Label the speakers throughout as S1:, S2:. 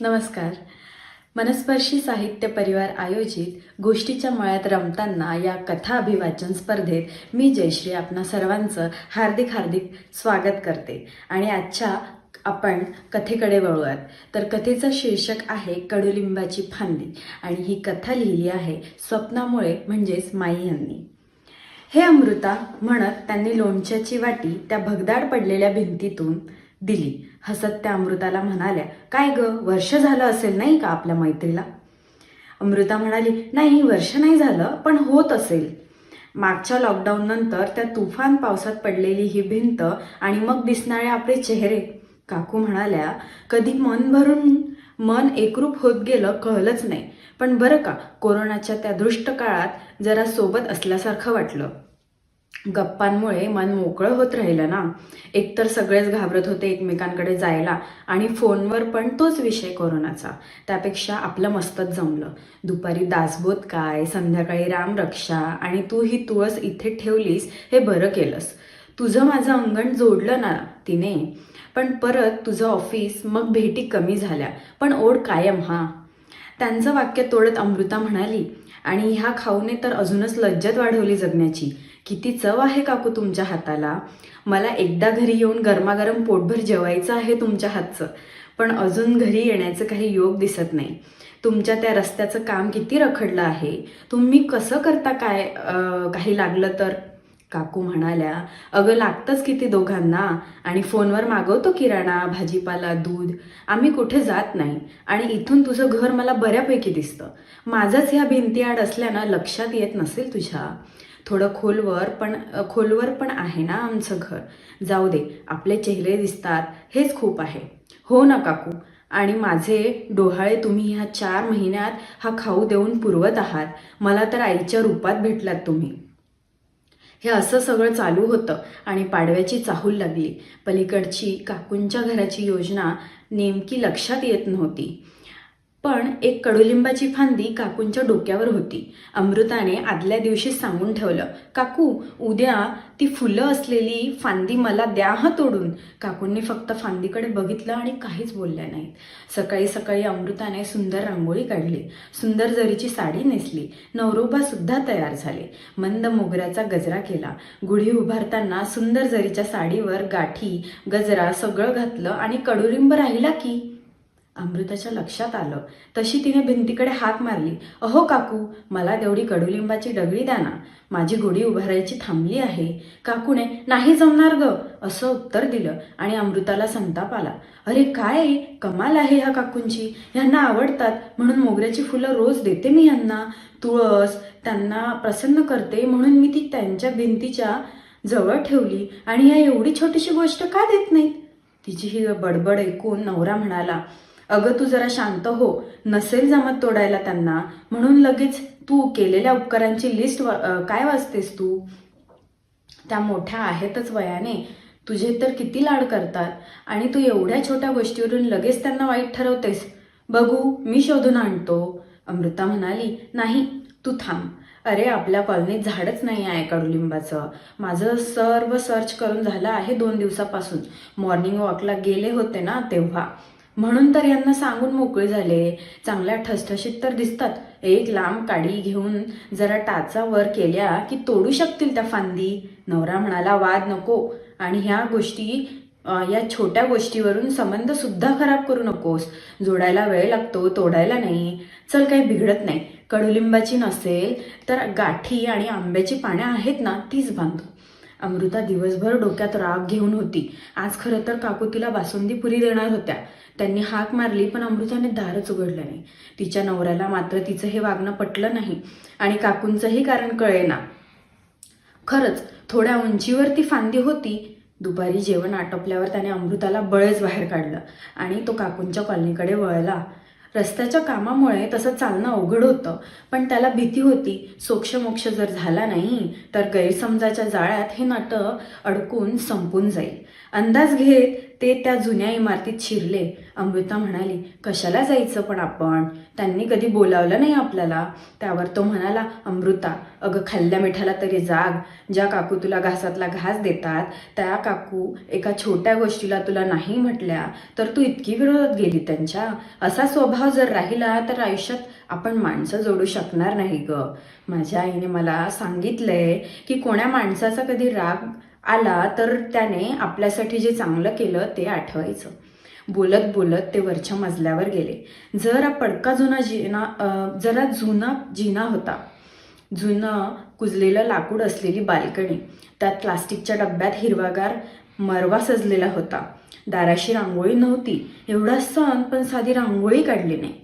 S1: नमस्कार. मनस्पर्शी साहित्य परिवार आयोजित गोष्टीच्या मळ्यात रमताना या कथा अभिवाचन स्पर्धेत मी जयश्री आपणा सर्वांचं हार्दिक हार्दिक स्वागत करते. आणि आजच्या आपण कथेकडे वळूयात. तर कथेचं शीर्षक आहे कडुलिंबाची फांदी. आणि ही कथा लिहिली आहे स्वप्नामुळे म्हणजेच माई यांनी. हे अमृता म्हणत त्यांनी लोणच्याची वाटी त्या भगदाड पडलेल्या भिंतीतून दिली. हसत त्या अमृताला म्हणाल्या काय ग वर्ष झालं असेल नाही का आपल्या मैत्रीला? अमृता म्हणाली नाही वर्ष नाही झालं पण होत असेल. मागच्या लॉकडाऊन नंतर त्या तुफान पावसात पडलेली ही भिंत आणि मग दिसणारे आपले चेहरे काकू म्हणाल्या कधी मन भरून मन एकरूप होत गेलं कळलंच नाही. पण बरं का कोरोनाच्या त्या दृष्ट काळात जरा सोबत असल्यासारखं वाटलं. गप्पांमुळे मन मोकळं होत राहिलं ना. एकतर सगळेच घाबरत होते एकमेकांकडे जायला आणि फोनवर पण तोच विषय कोरोनाचा. त्यापेक्षा आपलं मस्तच जमलं. दुपारी दासबोध काय संध्याकाळी रामरक्षा आणि तू ही तुळस इथे ठेवलीस हे बरं केलंस. तुझं माझं अंगण जोडलं ना तिने. पण परत तुझं ऑफिस मग भेटी कमी झाल्या. पण ओढ कायम हा. त्यांचं वाक्य तोडत अमृता म्हणाली आणि ह्या खाऊने तर अजूनच लज्जत वाढवली जगण्याची. किती चव आहे काकू तुमच्या हाताला? मला एकदा घरी येऊन गरमागरम पोटभर जेवायचं आहे तुमच्या हातचं पण अजून घरी येण्याचं काही योग दिसत नाही. तुमच्या त्या रस्त्याचं काम किती रखडलं आहे? तुम्ही कसं करता काय काही लागलं तर? काकू म्हणाल्या अगं लागतंच किती दोघांना. आणि फोनवर मागवतो किराणा भाजीपाला दूध. आम्ही कुठे जात नाही. आणि इथून तुझं घर मला बऱ्यापैकी दिसतं. माझंच ह्या भिंतीआड असल्यानं लक्षात येत नसेल तुझ्या. थोडं खोलवर पण खोलवर पण आहे ना आमचं घर. जाऊ दे आपले चेहरे दिसतात हेच खूप आहे. हो ना काकू. आणि माझे डोहाळे तुम्ही ह्या चार महिन्यात हा खाऊ देऊन पुरवत आहात. मला तर आईच्या रूपात भेटलात तुम्ही. हे असं सगळं चालू होतं आणि पाडव्याची चाहूल लागली. पलीकडची काकूंच्या घराची योजना नेमकी लक्षात येत नव्हती. पण एक कडुलिंबाची फांदी काकूंच्या डोक्यावर होती. अमृताने आदल्या दिवशी सांगून ठेवलं काकू उद्या ती फुलं असलेली फांदी मला द्या हा तोडून. काकूंनी फक्त फांदीकडे बघितलं आणि काहीच बोलल्या नाहीत. सकाळी सकाळी अमृताने सुंदर रांगोळी काढली सुंदर जरीची साडी नेसली नवरोबा सुद्धा तयार झाले. मंद मोगऱ्याचा गजरा केला गुढी उभारताना सुंदर जरीच्या साडीवर गाठी गजरा सगळं घातलं आणि कडुलिंब राहिला की? अमृताच्या लक्षात आलं. तशी तिने भिंतीकडे हाक मारली. अहो काकू मला तेवढी कडुलिंबाची डगळी द्या ना. माझी गुढी उभारायची थांबली आहे. काकूने नाही जमणार ग असं उत्तर दिलं आणि अमृताला संताप आला. अरे काय? कमाल आहे ह्या काकूंची. ह्यांना आवडतात. म्हणून मोगऱ्याची फुलं रोज देते मी ह्यांना. तुळस त्यांना प्रसन्न करते. म्हणून मी ती त्यांच्या भिंतीच्या जवळ ठेवली. आणि या एवढी छोटीशी गोष्ट का देत नाहीत? तिची ही बडबड ऐकून नवरा म्हणाला अगं तू जरा शांत हो. नसेल जमत तोडायला त्यांना. म्हणून लगेच तू केलेल्या उपकारांची लिस्ट वा काय वाचतेस तू? त्या मोठ्या आहेतच वयाने. तुझे तर किती लाड करतात. आणि तू एवढ्या छोट्या गोष्टीवरून लगेच त्यांना वाईट ठरवतेस. बघू मी शोधून आणतो. अमृता म्हणाली नाही तू थांब. अरे आपल्या कॉलनीत झाडच नाही आहे कडुलिंबाचं. माझं सर्व सर्च करून झालं आहे दोन दिवसापासून. मॉर्निंग वॉकला गेले होते ना तेव्हा. म्हणून तर यांना सांगून मोकळे झाले. चांगल्या ठसठशीत तर दिसतात. एक लांब काडी घेऊन जरा टाचा वर केल्या की तोडू शकतील त्या फांदी. नवरा म्हणाला वाद नको. आणि ह्या गोष्टी या छोट्या गोष्टीवरून संबंध सुद्धा खराब करू नकोस. जोडायला वेळ लागतो तोडायला नाही. चल काही बिघडत नाही. कडुलिंबाची नसेल तर गाठी आणि आंब्याची पानं आहेत ना तीच बांधू. अमृता दिवसभर डोक्यात राग घेऊन होती. आज खरं तर काकू तिला बासुंदी पुरी देणार होत्या. त्यांनी हाक मारली पण अमृताने दारच उघडलं नाही. तिच्या नवऱ्याला मात्र तिचं हे वागणं पटलं नाही. आणि काकूंचंही कारण कळेना. खरंच थोड्या उंचीवर ती फांदी होती. दुपारी जेवण आटोपल्यावर त्याने अमृताला बळच बाहेर काढलं आणि तो काकूंच्या कॉलनीकडे वळला. रस्त्याच्या कामामुळे तसं चालणं अवघड होतं. पण त्याला भीती होती. सोक्षमोक्ष जर झाला नाही तर गैरसमजाच्या जाळ्यात हे नाटक अडकून संपून जाईल. अंदाज घेत ते त्या जुन्या इमारतीत शिरले. अमृता म्हणाली कशाला जायचं पण आपण? त्यांनी कधी बोलावलं नाही आपल्याला. त्यावर तो म्हणाला अमृता अगं खाल्ल्या मिठाला तरी जाग. ज्या काकू तुला घासातला घास देतात त्या काकू एका छोट्या गोष्टीला तुला नाही म्हटल्या तर तू इतकी विरोधात गेली त्यांच्या. असा स्वभाव जर राहिला तर आयुष्यात आपण माणसं जोडू शकणार नाही ग. माझ्या आईने मला सांगितलंय की कोण्या माणसाचा कधी राग आला तर त्याने आपल्यासाठी जे चांगलं केलं ते आठवायचं. बोलत बोलत ते वरच्या मजल्यावर गेले. जरा पडका जुना जिना जरा जुना जिना होता. जुनं कुजलेलं लाकूड असलेली बाल्कनी. त्यात प्लास्टिकच्या डब्यात हिरवागार मरवा सजलेला होता. दाराशी रांगोळी नव्हती. एवढा सण पण साधी रांगोळी काढली नाही.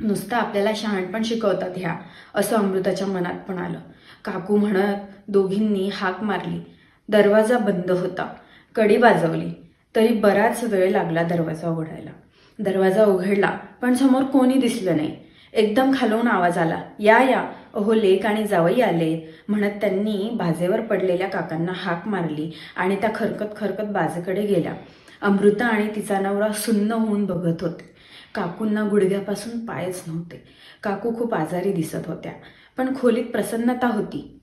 S1: नुसतं आपल्याला शहाणपण शिकवतात ह्या असं अमृताच्या मनात पण आलं. काकू म्हणत दोघींनी हाक मारली. दरवाजा बंद होता. कडी वाजवली. तरी बराच वेळ लागला दरवाजा उघडायला. दरवाजा उघडला पण समोर कोणी दिसलं नाही. एकदम खालून आवाज आला या या. अहो लेक आणि जावई आले. म्हणत त्यांनी बाजेवर पडलेल्या काकांना हाक मारली आणि त्या खरकत खरकत बाजेकडे गेल्या. अमृता आणि तिचा नवरा सुन्न होऊन बघत होते. काकूंना गुडघ्यापासून पायच नव्हते. काकू खूप आजारी दिसत होत्या पण खोलीत प्रसन्नता होती.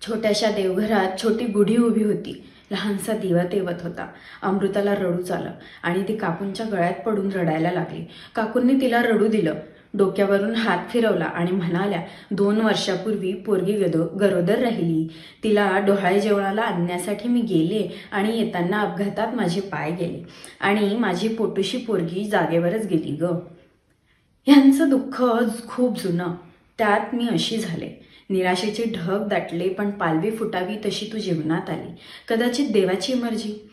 S1: छोट्याशा देवघरात छोटी गुढी उभी होती. लहानसा दिवा तेवत होता. अमृताला रडूच आलं आणि ती काकूंच्या गळ्यात पडून रडायला लागली. काकूंनी तिला रडू दिलं. डोक्यावरून हात फिरवला आणि म्हणाल्या दोन वर्षापूर्वी पोरगी गदो गरोदर राहिली. तिला डोहाळे जेवणाला आणण्यासाठी मी गेले आणि येताना अपघातात माझे पाय गेले आणि माझी पोटूशी पोरगी जागेवरच गेली ग. ह्यांचं दुःख खूप जुनं. त्यात मी अशी झाले. निराशेचे ढग दाटले पण पालवी फुटावी तशी तू जीवनात आली. कदाचित देवाची मर्जी.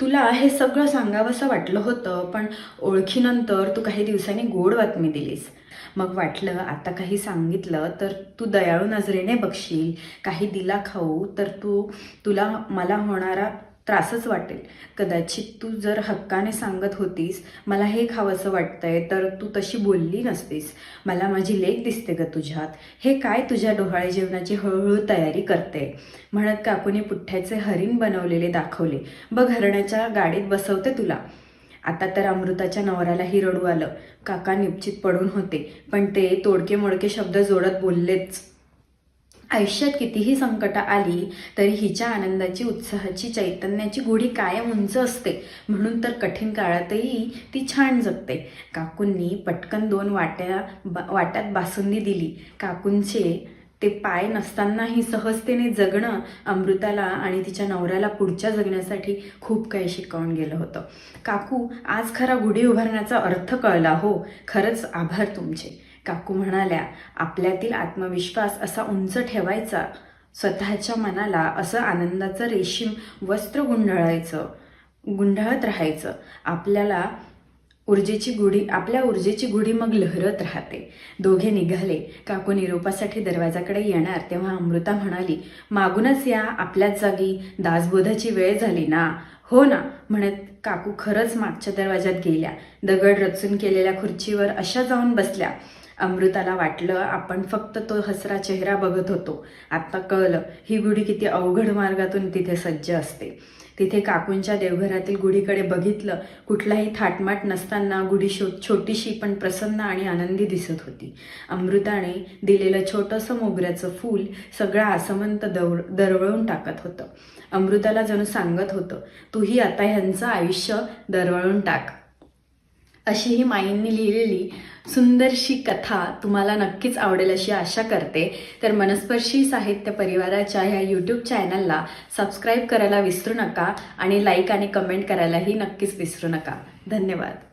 S1: तुला हे सगळं सांगावंसं वाटलं होतं पण ओळखीनंतर तू काही दिवसांनी गोड बातमी दिलीस. मग वाटलं आता काही सांगितलं तर तू दयाळू नजरेने बघशील. काही दिला खाऊ तर तू तुला मला होणारा त्रासच वाटेल. कदाचित तू जर हक्काने सांगत होतीस मला हे खावंसं वाटतंय तर तू तशी बोलली नसतीस. मला माझी लेख दिसते ग तुझ्यात. हे काय तुझ्या डोहाळे जेवणाची हळूहळू तयारी करते? म्हणत काकूने पुठ्ठ्याचे हरिण बनवलेले दाखवले. बघ हरणाच्या गाडीत बसवते तुला. आता तर अमृताच्या नवऱ्यालाही रडू आलं. काका निश्चित पडून होते पण ते तोडके मोडके शब्द जोडत बोललेच. आयुष्यात कितीही संकटं आली तरी हिच्या आनंदाची उत्साहाची चैतन्याची गुढी कायम उंच असते. म्हणून तर कठीण काळातही ती छान जगते. काकूंनी पटकन दोन वाट्या बा वाट्यात बासुंदी दिली. काकूंचे ते पाय नसतानाही सहजतेने जगणं अमृताला आणि तिच्या नवऱ्याला पुढच्या जगण्यासाठी खूप काही शिकवून गेलं होतं. काकू आज खरा गुढी उभारण्याचा अर्थ कळला हो. खरंच आभार तुमचे. काकू म्हणाल्या आपल्यातील आत्मविश्वास असा उंच ठेवायचा स्वतःच्या मनाला असं आनंदाचं रेशीम वस्त्र गुंढळायचं गुंडाळत राहायचं. आपल्याला ऊर्जेची गुढी आपल्या ऊर्जेची गुढी मग लहरत राहते. दोघे निघाले. काकू निरोपासाठी दरवाजाकडे येणार तेव्हा अमृता म्हणाली मागूनच या आपल्याच जागी. दासबोधाची वेळ झाली ना. हो ना म्हणत काकू खरंच मागच्या दरवाजात गेल्या. दगड रचून केलेल्या खुर्चीवर अशा जाऊन बसल्या. अमृताला वाटलं आपण फक्त तो हसरा चेहरा बघत होतो. आता कळलं ही गुढी किती अवघड मार्गातून तिथे सज्ज असते. तिथे काकूंच्या देवघरातील गुढीकडे बघितलं कुठलाही थाटमाट नसताना गुढी शो छोटीशी पण प्रसन्न आणि आनंदी दिसत होती. अमृताने दिलेलं छोटंसं मोगऱ्याचं फूल सगळं आसमंत दव दरवळून टाकत होतं. अमृताला जणू सांगत होतं तूही आता ह्यांचं आयुष्य दरवळून टाक. अशी ही माईंनी लिहिलेली सुंदरशी कथा तुम्हाला नक्कीच आवडेल अशी आशा करते. तर मनस्पर्शी साहित्य परिवाराच्या ह्या यूट्यूब चॅनलला सबस्क्राईब करायला विसरू नका आणि लाईक आणि कमेंट करायलाही नक्कीच विसरू नका. धन्यवाद.